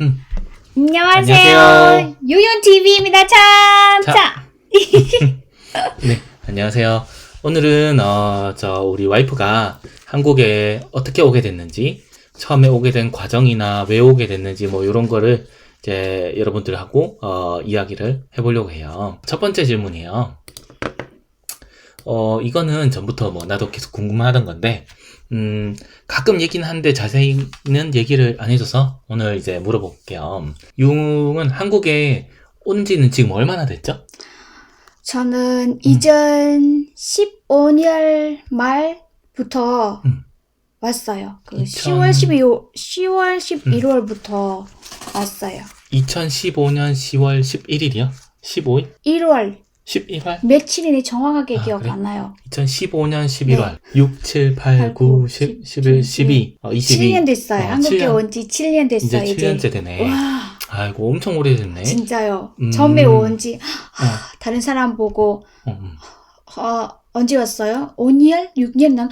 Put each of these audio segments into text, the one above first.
음. 안녕하세요. 안녕하세요. 유연 TV입니다. 참, 자. 자. 네, 안녕하세요. 오늘은 어, 저 우리 와이프가 한국에 어떻게 오게 됐는지, 처음에 오게 된 과정이나 왜 오게 됐는지 뭐 이런 거를 이제 여러분들하고 어, 이야기를 해보려고 해요. 첫 번째 질문이에요. 어, 이거는 전부터 뭐 나도 계속 궁금하던 건데, 음, 가끔 얘기는 하는데 자세히는 얘기를 안 해줘서 오늘 이제 물어볼게요. 융은 한국에 온 지는 지금 얼마나 됐죠? 저는 2015년 말부터 음. 왔어요. 그 2000 10월 12월 10월 11월부터 왔어요. 2015년 10월 11일이요? 15일? 1월 11월? 며칠인지 정확하게 아, 기억 그래? 안 나요. 2015년 11월. 6, 7, 8, 9, 10, 11, 12. 어, 22. 7년 됐어요. 어, 한국에 7년. 온 지 7년 됐어요. 이제 이제. 7년째 되네. 와, 아이고, 엄청 오래됐네. 진짜요. 음. 처음에 온지 어, 다른 사람 보고 어, 음. 어, 언제 왔어요? 5년? 6년? 난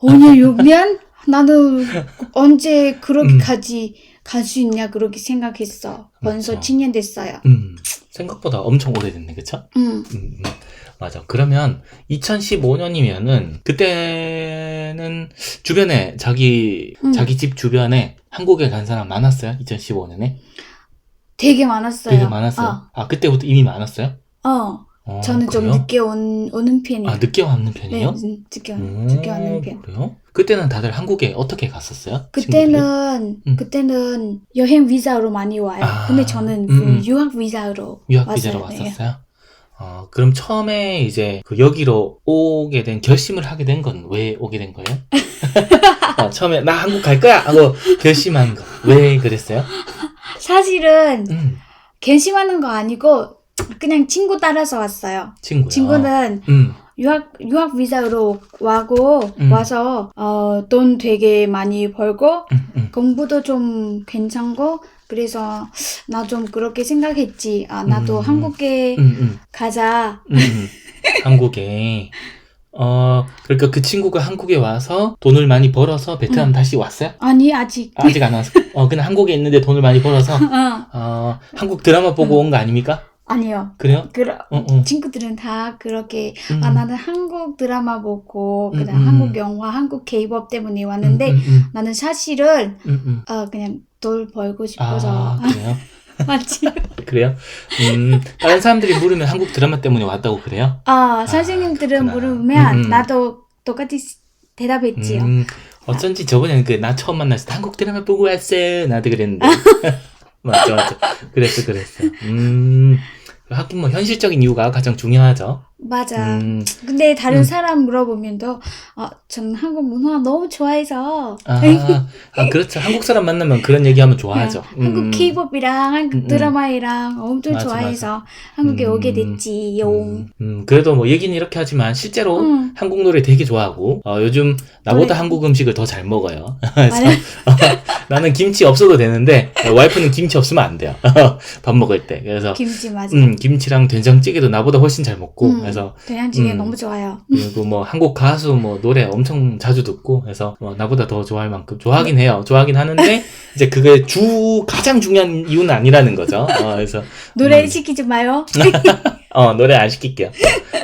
5년, 6년? 나는 언제 그렇게까지 갈 수 있냐 그렇게 생각했어. 벌써 맞죠. 7년 됐어요. 음, 생각보다 엄청 오래됐네, 그쵸? 음, 음, 음. 맞아. 그러면 2015년이면은 그때는 주변에 자기 음. 자기 집 주변에 한국에 간 사람 많았어요? 2015년에? 되게 많았어요. 되게 많았어요. 아 그때부터 이미 많았어요? 어, 어. 어, 저는 좀 그래요? 늦게 온, 오는 편이에요. 아 늦게 왔는 네, 편이에요? 음, 늦게, 온- 음, 늦게 왔는 편. 그래요? 그때는 다들 한국에 어떻게 갔었어요? 그때는, 음. 그때는 여행 비자로 많이 와요. 아, 근데 저는 음, 음. 유학 비자로 유학 비자로 왔어요. 네. 왔었어요? 어, 그럼 처음에 이제 그 여기로 오게 된 결심을 하게 된 건 왜 오게 된 거예요? 어, 처음에 나 한국 갈 거야 하고 결심한 거 왜 그랬어요? 사실은 음, 갱신하는 거 아니고 그냥 친구 따라서 왔어요. 친구요. 친구는 음, 유학 유학 비자로 와고 음. 와서 어, 돈 되게 많이 벌고 음, 음. 공부도 좀 괜찮고 그래서 나 좀 그렇게 생각했지. 아 나도 음. 한국에 음, 음, 가자. 음, 음. 한국에 어 그러니까 그 친구가 한국에 와서 돈을 많이 벌어서 베트남 음. 다시 왔어요? 아니 아직. 아직 안 왔어. 어 그냥 한국에 있는데 돈을 많이 벌어서 어, 어 한국 드라마 보고 온거 아닙니까? 아니요. 그래요? 그러, 어, 어. 친구들은 다 그렇게 음. 아 나는 한국 드라마 보고 음, 그다음 음. 한국 영화, 한국 케이팝 때문에 왔는데 음, 음, 나는 사실은 음, 음. 어 그냥 돈 벌고 싶어서 아 그래요? 맞지? 그래요? 음 다른 사람들이 물으면 한국 드라마 때문에 왔다고 그래요? 아 선생님들은 그렇구나. 물으면 음, 음. 나도 똑같이 대답했지요. 음, 어쩐지 저번에는 그나 처음 만났을 때 한국 드라마 보고 왔어 나도 그랬는데 맞죠 맞죠 그랬어 그랬어 음 하긴 뭐 현실적인 이유가 가장 중요하죠 맞아. 음, 근데 다른 음. 사람 물어보면 또 아, 저는 한국 문화 너무 좋아해서 아, 아 그렇죠 한국 사람 만나면 그런 얘기하면 좋아하죠 한국 음, 케이팝이랑 한국 음, 음. 드라마이랑 엄청 맞아, 좋아해서 한국에 음, 오게 됐지요. 음, 음, 그래도 뭐 얘기는 이렇게 하지만 실제로 음. 한국 노래 되게 좋아하고 어, 요즘 나보다 노래- 한국 음식을 더 잘 먹어요 그래서 맞아. 나는 김치 없어도 되는데 어, 와이프는 김치 없으면 안 돼요 밥 먹을 때 그래서 김치 맞아. 음, 김치랑 된장찌개도 나보다 훨씬 잘 먹고 음. 그래서 된장찌개 음. 너무 좋아요. 그리고 뭐 한국 가수 뭐 노래 엄청 자주 듣고 해서 뭐 나보다 더 좋아할 만큼 좋아하긴 해요. 좋아하긴 하는데 이제 그게 주 가장 중요한 이유는 아니라는 거죠. 어, 그래서 노래 음. 시키지 마요. 어 노래 안 시킬게요.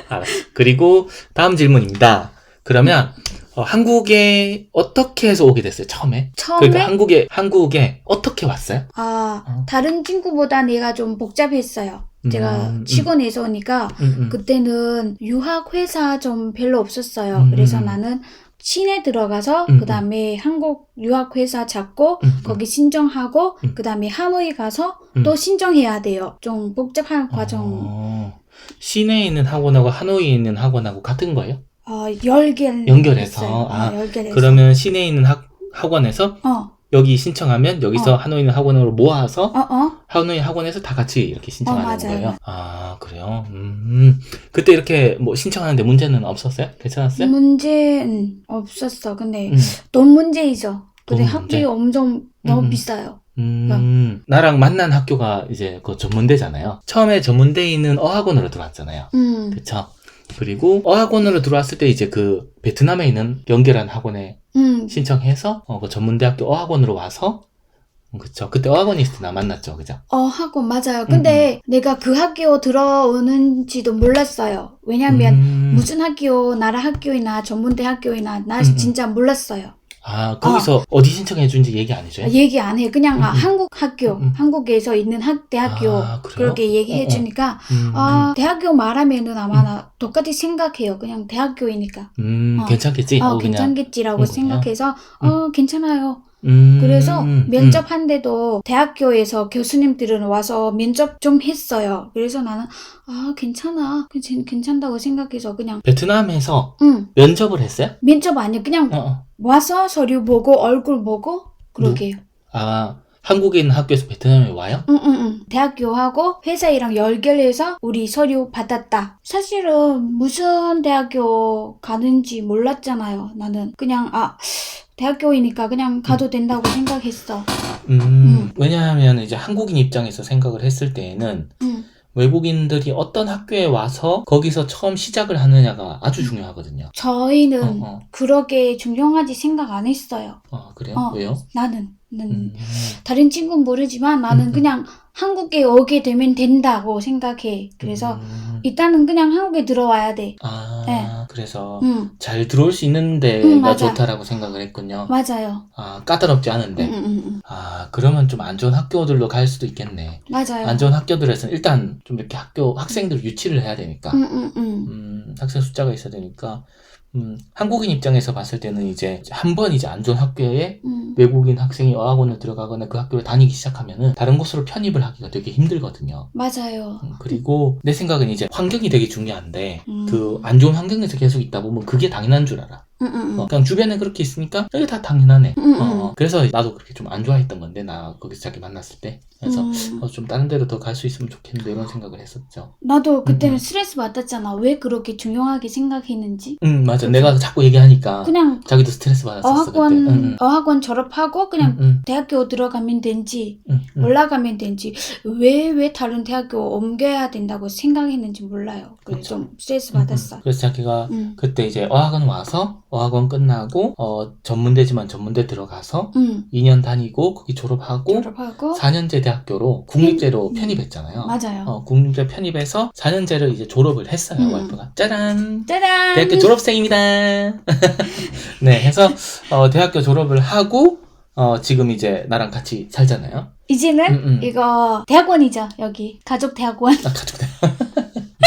알았어. 그리고 다음 질문입니다. 그러면 어, 한국에 어떻게 해서 오게 됐어요? 처음에? 처음에 그러니까 한국에 한국에 어떻게 왔어요? 아 어. 다른 친구보다 내가 좀 복잡했어요. 제가 음, 음. 치곤에서 오니까 음, 음. 그때는 유학 회사 좀 별로 없었어요. 음. 그래서 나는 시내 들어가서 음, 그다음에 한국 유학 회사 찾고 음, 음. 거기 신청하고 음. 그다음에 하노이 가서 음. 또 신청해야 돼요. 좀 복잡한 과정. 어, 시내에 있는 학원하고 하노이에 있는 학원하고 같은 거예요? 어, 열개 연결해서? 아, 열개해서 그러면 시내에 있는 학, 학원에서 어, 여기 신청하면 여기서 어. 하노이 있는 학원으로 모아서 어, 어, 하노이 학원에서 다 같이 이렇게 신청하는 어. 거예요. 아 그래요. 음 그때 이렇게 뭐 신청하는데 문제는 없었어요? 괜찮았어요? 문제는 없었어. 근데 음, 돈 문제이죠. 근데 돈 학비 문제? 엄청 너무 음, 음. 비싸요. 음, 나랑 만난 학교가 이제 그 전문대잖아요. 처음에 전문대에 있는 어학원으로 들어왔잖아요. 음, 그쵸? 그리고 어학원으로 들어왔을 때 이제 그 베트남에 있는 연결한 학원에 음, 신청해서 어, 그 전문대학교 어학원으로 와서 그쵸. 그때 어학원에 있을 때나 만났죠. 그죠? 어, 학원 맞아요. 근데 내가 그 학교 들어오는지도 몰랐어요. 왜냐면 음. 무슨 학교, 나라 학교이나 전문대 학교이나 나 음, 음. 진짜 몰랐어요. 아, 거기서 어. 디 신청해 준지 얘기 안 해줘요? 얘기 안 해. 그냥 아, 음, 음. 한국 학교, 음, 음. 한국에서 있는 학, 대학교 아, 그래요? 그렇게 얘기해 어, 어. 주니까 음, 아, 대학교 말하면은 아마 나 똑같이 생각해요. 그냥 대학교이니까. 음, 어. 괜찮겠지? 어, 어, 그냥. 괜찮겠지라고 음, 생각해서 음. 어, 괜찮아요. 음, 그래서 음, 면접한데도 대학교에서 교수님들은 와서 면접 좀 했어요. 그래서 나는 아 괜찮아, 괜찮, 괜찮다고 생각해서 그냥 베트남에서 응 면접을 했어요? 면접 아니야 그냥 어, 어. 와서 서류 보고 얼굴 보고 그러게요. 아, 한국에 있는 학교에서 베트남에 와요? 응응응 대학교하고 회사이랑 연결해서 우리 서류 받았다. 사실은 무슨 대학교 가는지 몰랐잖아요. 나는 그냥 아 대학교이니까 그냥 가도 된다고 생각했어. 음, 음. 왜냐하면 이제 한국인 입장에서 생각을 했을 때에는 응 외국인들이 어떤 학교에 와서 거기서 처음 시작을 하느냐가 아주 중요하거든요. 저희는 어, 어. 그렇게 중요하지 생각 안 했어요. 어, 그래요? 어. 왜요? 나는, 음, 다른 친구는 모르지만 나는 음. 그냥 한국에 오게 되면 된다고 생각해. 그래서 음. 일단은 그냥 한국에 들어와야 돼. 아, 네. 그래서 응, 잘 들어올 수 있는 데가 음, 맞아. 좋다라고 생각을 했군요. 맞아요. 아, 까다롭지 않은데. 응, 응, 응, 아, 그러면 좀 안 좋은 학교들로 갈 수도 있겠네. 맞아요. 안 좋은 학교들에서는 일단 좀 이렇게 학교 학생들 유치를 해야 되니까. 응, 응, 응. 음, 학생 숫자가 있어야 되니까. 음, 한국인 입장에서 봤을 때는 이제 한 번 이제 안 좋은 학교에 응. 외국인 학생이 어학원을 들어가거나 그 학교를 다니기 시작하면은 다른 곳으로 편입을 하기가 되게 힘들거든요. 맞아요. 음, 그리고 내 생각은 이제 환경이 되게 중요한데 음. 그안 좋은 환경에서 계속 있다 보면 그게 당연한 줄 알아. 어, 그냥 주변에 그렇게 있으니까 이게 다 당연하네. 음, 어, 음. 어. 그래서 나도 그렇게 좀 안 좋아했던 건데 나 거기서 자기 만났을 때 그래서 음. 어, 좀 다른 데로 더 갈 수 있으면 좋겠는데 이런 생각을 했었죠. 나도 그때는 음, 음. 스트레스 받았잖아. 왜 그렇게 중요하게 생각했는지. 응 맞아. 내가 자꾸 얘기하니까 그냥 자기도 스트레스 받았었어 어학원. 응, 응. 어학원 졸업하고 그냥 응, 응, 대학교 들어가면 된지 응, 응. 올라가면 된지 왜 왜 다른 대학교 옮겨야 된다고 생각했는지 몰라요. 그래서 그쵸. 좀 스트레스. 받았어. 그래서 자기가 응, 그때 이제 어학원 와서 어학원 끝나고 어 전문대지만 전문대 들어가서 응. 2년 다니고 거기 졸업하고 졸업하고 4년제 대학교로 국립제로 음. 편입했잖아요. 맞아요. 어, 국립제 편입해서 4년제를 이제 졸업을 했어요, 음. 와이프가. 짜란! 짜잔. 대학교 졸업생입니다. 네, 해서 어, 대학교 졸업을 하고 어, 지금 이제 나랑 같이 살잖아요. 이제는 음, 음. 이거 대학원이죠. 여기 가족 대학원. 아, 가족 대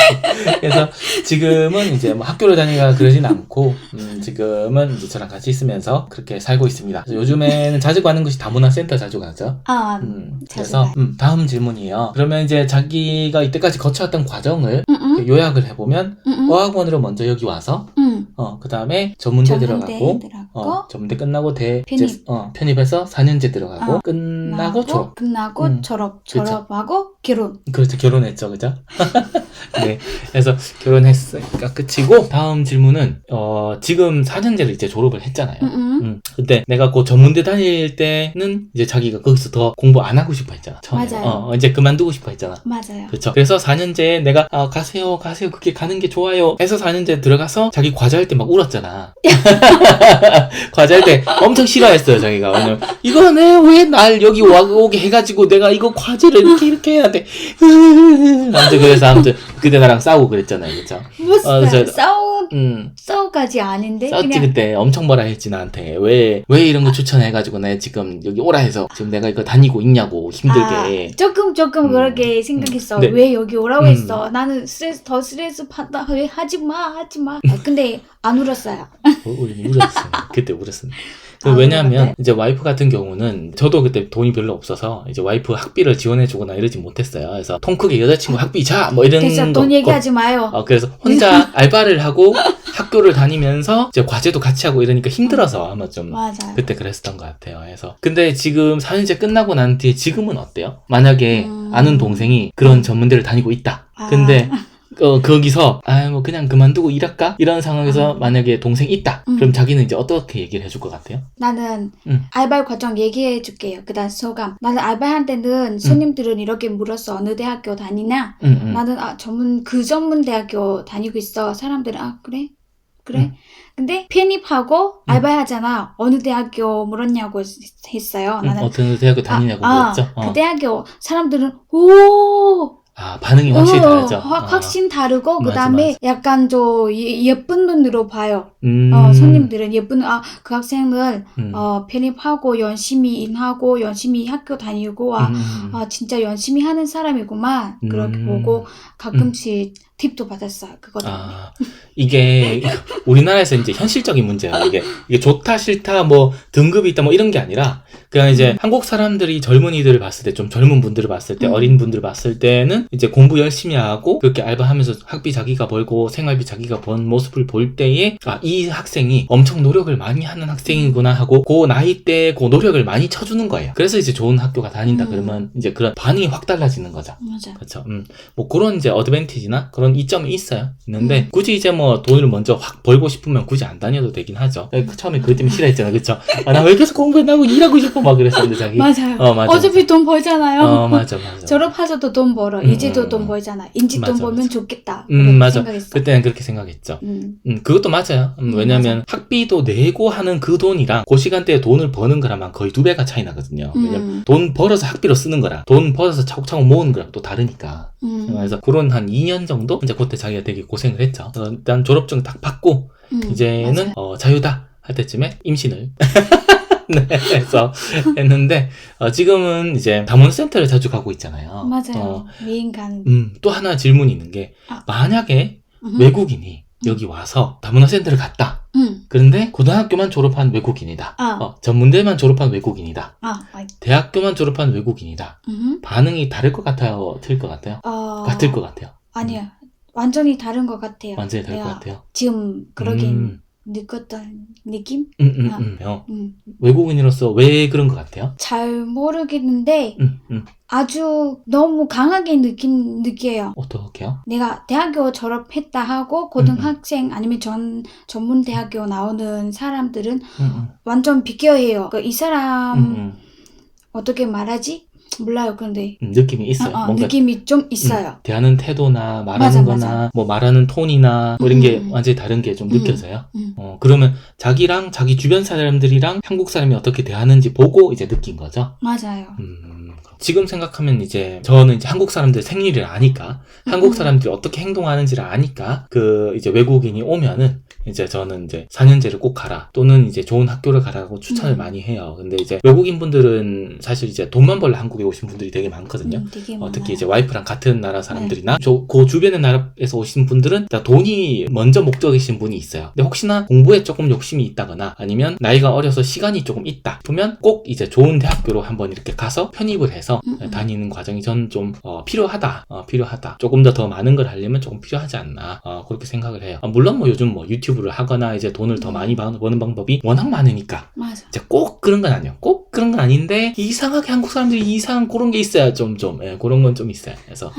그래서 지금은 이제 뭐 학교를 다니가 그러진 않고 음, 지금은 이제 저랑 같이 있으면서 그렇게 살고 있습니다. 요즘에는 자주 가는 것이 다문화센터 자주 가죠. 아, 음, 그래서. 음, 다음 질문이에요. 그러면 이제 자기가 이때까지 거쳐왔던 과정을 응, 응, 요약을 해보면 응, 응, 어학원으로 먼저 여기 와서 응. 어, 그 다음에 전문대 전문대 들어가고 들어가고 어, 전문대 끝나고 대 편입. 이제, 어, 편입해서 4년제 들어가고 어, 끝나고 나고, 졸업. 끝나고 음. 졸업 그쵸. 졸업하고 결혼. 그렇죠. 결혼했죠. 그죠? 네. 그래서 결혼했으니까 끝이고 다음 질문은 어, 지금 4년제를 이제 졸업을 했잖아요. 응, 응. 음, 그때 내가 그 전문대 다닐 때는 이제 자기가 거기서 더 공부 안 하고 싶어 했잖아. 처음에. 맞아요. 어, 이제 그만두고 싶어 했잖아. 맞아요. 그렇죠. 그래서 4년제에 내가 아, 가세요, 가세요, 그게 가는 게 좋아요. 해서 4년제 들어가서 자기 과제할 때 막 울었잖아. 과제할 때 엄청 싫어했어요, 자기가. 오늘 이거는 왜 날 여기 와, 오게 해가지고 내가 이거 과제를 이렇게 이렇게 해야 돼. 아무튼 그래서 아무튼 그때 나랑 싸우고 그랬잖아요, 그렇죠? 뭐 어, 저- 싸우 음. 싸우까지 아닌데 싸웠지 그냥 그때 엄청 뭐라 했지 나한테 왜 왜 이런 거 추천해가지고 내 지금 여기 오라 해서 지금 내가 이거 다니고 있냐고 힘들게 아, 조금 조금 음. 그렇게 생각했어. 음. 네. 왜 여기 오라고 음. 했어? 나는 스트레스 더 스트레스 받다. 왜 하지 마, 하지 마. 아, 근데 안 울었어요. 어, 우리 울었어요. 그때. 그 아, 왜냐하면 그런데? 이제 와이프 같은 경우는 저도 그때 돈이 별로 없어서 이제 와이프 학비를 지원해주거나 이러지 못했어요. 그래서 통 크게 여자친구 학비 자 뭐 이런 거. 돈 얘기하지 마요. 어, 그래서 혼자 알바를 하고 학교를 다니면서 이제 과제도 같이 하고 이러니까 힘들어서 아마 좀 맞아요. 그때 그랬었던 것 같아요. 그래서 근데 지금 4년제 끝나고 난 뒤에 지금은 어때요? 만약에 음. 아는 동생이 그런 전문대를 다니고 있다. 아. 근데 어, 거기서 아 뭐 그냥 그만두고 일할까? 이런 상황에서 아. 만약에 동생이 있다. 음. 그럼 자기는 이제 어떻게 얘기를 해줄 것 같아요? 나는 음. 알바 과정 얘기해 줄게요. 그다음 소감. 나는 알바할 때는 손님들은 이렇게 물었어. 어느 대학교 다니냐? 응, 응. 나는 아 전문 그 전문 대학교 다니고 있어. 사람들은 아 그래? 그래? 음. 근데 편입하고 알바하잖아. 어느 대학교 물었냐고 했어요. 음, 나는 어떤 대학교 다니냐고 아, 물었죠? 어. 그 대학교 사람들은 오 아, 반응이 확실히 어, 다르죠? 확, 어. 확신 다르고 맞아, 그다음에 맞아. 약간 저 예- 예쁜 눈으로 봐요. 음. 어, 손님들은 예쁜 아 그 학생을 음. 어, 편입하고 열심히 일하고 열심히 학교 다니고 아, 음. 아 진짜 열심히 하는 사람이구만 그렇게 음. 보고 가끔씩 팁도 받았어요. 그거 때문에. 아, 이게 우리나라에서 이제 현실적인 문제야. 이게 이게 좋다 싫다 뭐 등급이 있다 뭐 이런 게 아니라 그냥 이제 음. 한국 사람들이 젊은이들을 봤을 때 좀 젊은 분들을 봤을 때 음. 어린 분들을 봤을 때는 이제 공부 열심히 하고 그렇게 알바하면서 학비 자기가 벌고 생활비 자기가 번 모습을 볼 때에 아 이 학생이 엄청 노력을 많이 하는 학생이구나 하고 그 나이 때 그 노력을 많이 쳐주는 거예요. 그래서 이제 좋은 학교가 다닌다 음. 그러면 이제 그런 반응이 확 달라지는 거죠. 맞아. 그렇죠. 음. 뭐 그런 이제 어드밴티지나 그런 이점이 있어요. 있는데 음. 굳이 이제 뭐 돈을 먼저 확 벌고 싶으면 굳이 안 다녀도 되긴 하죠. 그 처음에 그것 때문에 싫어했잖아, 그렇죠? 아, 나 왜 계속 공부해 나고 일하고 싶어 막 그랬었는데 자기. 맞아요. 어 맞아. 어차피 돈 벌잖아요. 어 맞아 맞아. 졸업하서도 돈 벌어. 음, 이제도 음, 돈 음. 벌잖아. 인지 돈 맞아, 벌면 맞아. 좋겠다. 음 맞아. 생각했어. 그때는 그렇게 생각했죠. 음. 음 그것도 맞아요. 음, 음, 왜냐면 학비도 내고 하는 그 돈이랑 그 시간대에 돈을 버는 거랑만 거의 두 배가 차이 나거든요. 왜냐면 음. 돈 벌어서 학비로 쓰는 거랑 돈 벌어서 차곡차곡 모으는 거랑 또 다르니까. 음. 그래서 그런 한 2년 정도 이제 그때 자기가 되게 고생을 했죠. 일단 졸업증 딱 받고 음. 이제는. 어, 자유다 할 때쯤에 임신을 네, 해서 했는데 어, 지금은 이제 담원센터를 자주 가고 있잖아요. 맞아요. 어, 미인 가는. 음, 또 하나 질문이 있는 게 아. 만약에 음. 외국인이 여기 와서 다문화센터를 갔다. 음. 그런데 고등학교만 졸업한 외국인이다. 아. 어, 전문대만 졸업한 외국인이다. 아, 아, 대학교만 졸업한 외국인이다. 음. 반응이 다를 것 같아요? 틀 것 같아요? 어. 같을 것 같아요. 아니야. 완전히 다른 것 같아요. 완전히 다를 것 내가 같아요. 지금 그러긴 음, 느꼈던 느낌? 음, 음, 아. 음. 어, 음. 외국인으로서 왜 그런 것 같아요? 잘 모르겠는데 음, 음. 아주 너무 강하게 느낌 느껴요. 어떻게요? 내가 대학교 졸업했다 하고 고등학생 아니면 전 전문 대학교 나오는 사람들은 음, 음. 완전 비교해요. 그이 사람 음, 음. 어떻게 말하지? 몰라요. 근데 음, 느낌이 있어요. 어, 어, 뭔가 느낌이 좀 있어요. 대하는 태도나 말하는 맞아, 거나 맞아. 뭐 말하는 톤이나 뭐 이런 게 음. 완전히 다른 게좀 음. 느껴져요. 음. 어, 그러면 자기랑 자기 주변 사람들이랑 한국 사람이 어떻게 대하는지 보고 이제 느낀 거죠. 맞아요. 음, 지금 생각하면 이제 저는 이제 한국 사람들 생리를 아니까 한국 음. 사람들이 어떻게 행동하는지를 아니까 그 이제 외국인이 오면은 이제 저는 이제 4년제를 꼭 가라 또는 이제 좋은 학교를 가라고 추천을 음. 많이 해요. 근데 이제 외국인 분들은 사실 이제 돈만 벌러 한국에 오신 분들이 되게 많거든요. 음, 되게 어. 특히 이제 와이프랑 같은 나라 사람들이나 네. 저, 그 주변의 나라에서 오신 분들은 다 돈이 먼저 목적이신 분이 있어요. 근데 혹시나 공부에 조금 욕심이 있다거나 아니면 나이가 어려서 시간이 조금 있다. 그러면 꼭 이제 좋은 대학교로 한번 이렇게 가서 편입을 해서 음, 음. 다니는 과정이 저는 좀 어, 필요하다. 어, 필요하다. 조금 더 더 많은 걸 하려면 조금 필요하지 않나. 어, 그렇게 생각을 해요. 어, 물론 뭐 요즘 뭐 유튜브 를 하거나 이제 돈을 더 음. 많이 버- 버는 방법이 워낙 많으니까 맞아. 이제 꼭 그런 건 아니에요. 꼭 그런 건 아닌데 이상하게 한국 사람들이 이상한 그런 게 있어요. 좀 좀. 예, 그런 건 좀 있어요. 그래서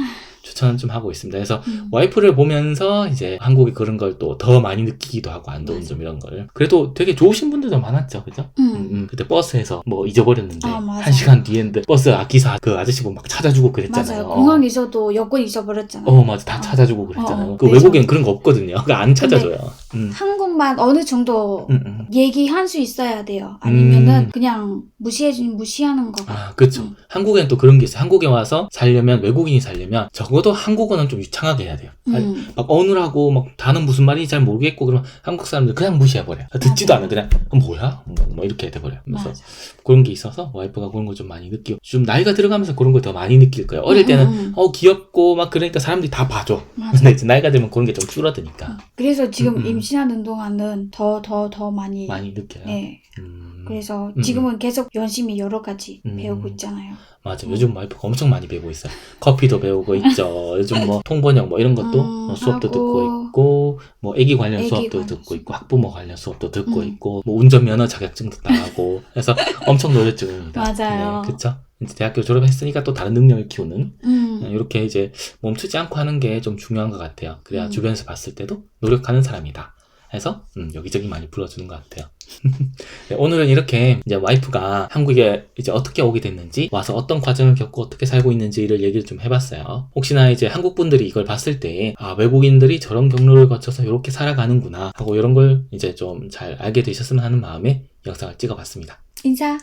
추천은 좀 하고 있습니다. 그래서 음. 와이프를 보면서 이제 한국의 그런 걸 또 더 많이 느끼기도 하고 안 좋은. 점 이런 걸. 그래도 되게 좋으신 분들도 많았죠. 그죠? 음. 음, 음. 그때 버스에서 뭐 잊어버렸는데 아. 한 시간 뒤엔데 버스 기사 그 아저씨 보고 막 찾아주고 그랬잖아요. 맞아요. 공항에서도 여권 잊어버렸잖아요. 어 맞아 다 어. 찾아주고 그랬잖아요. 어, 그 그래서- 외국엔 그런 거 없거든요. 그거 안 찾아줘요. 음. 한국만 어느 정도 음, 음. 얘기할 수 있어야 돼요. 아니면은 음. 그냥 무시해 무시하는 거. 아, 그쵸. 음. 한국엔 또 그런 게 있어요. 한국에 와서 살려면, 외국인이 살려면, 적어도 한국어는 좀 유창하게 해야 돼요. 아니, 음. 막 어느라고, 막 단은 무슨 말인지 잘 모르겠고, 그러면 한국 사람들 그냥 무시해버려요. 듣지도 맞아. 않아. 그냥, 어, 뭐야? 뭐, 뭐 이렇게 돼버려요. 그래서 맞아. 그런 게 있어서 와이프가 그런 걸 좀 많이 느끼고, 좀 나이가 들어가면서 그런 걸 더 많이 느낄 거예요. 어릴 때는, 음, 음, 음. 어, 귀엽고, 막 그러니까 사람들이 다 봐줘. 맞아. 근데 이제 나이가 들면 그런 게 좀 줄어드니까, 그래서 지금 음, 음. 임신하는 동안은 더 더 더 많이. 많이 느껴요. 네. 음, 그래서 음. 지금은 계속 열심히 여러 가지 음. 배우고 있잖아요. 맞아. 요즘 와이프가 엄청 많이 배우고 있어요. 커피도 배우고 있죠. 요즘 뭐 통번역 뭐 이런 것도 음, 어, 수업도 하고, 듣고 있고, 뭐 애기 관련 애기 수업도 관련 듣고. 있고, 학부모 관련 수업도 듣고 음. 있고, 뭐 운전면허 자격증도 따고, 그래서 엄청 노력 중입니다. 맞아요. 네, 그쵸? 이제 대학교 졸업했으니까 또 다른 능력을 키우는 음. 이렇게 이제 멈추지 않고 하는 게 좀 중요한 것 같아요. 그래야 음. 주변에서 봤을 때도 노력하는 사람이다. 해서 음, 여기저기 많이 불러주는 것 같아요. 네, 오늘은 이렇게 이제 와이프가 한국에 이제 어떻게 오게 됐는지 와서 어떤 과정을 겪고 어떻게 살고 있는지를 얘기를 좀 해봤어요. 혹시나 이제 한국 분들이 이걸 봤을 때 아, 외국인들이 저런 경로를 거쳐서 이렇게 살아가는구나 하고 이런 걸 이제 좀 잘 알게 되셨으면 하는 마음에 영상을 찍어봤습니다. 인사.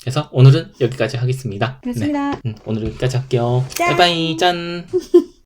그래서 오늘은 여기까지 하겠습니다. 네. 그렇습니다. 음, 오늘 여기까지 할게요. 짠. 바이바이 짠.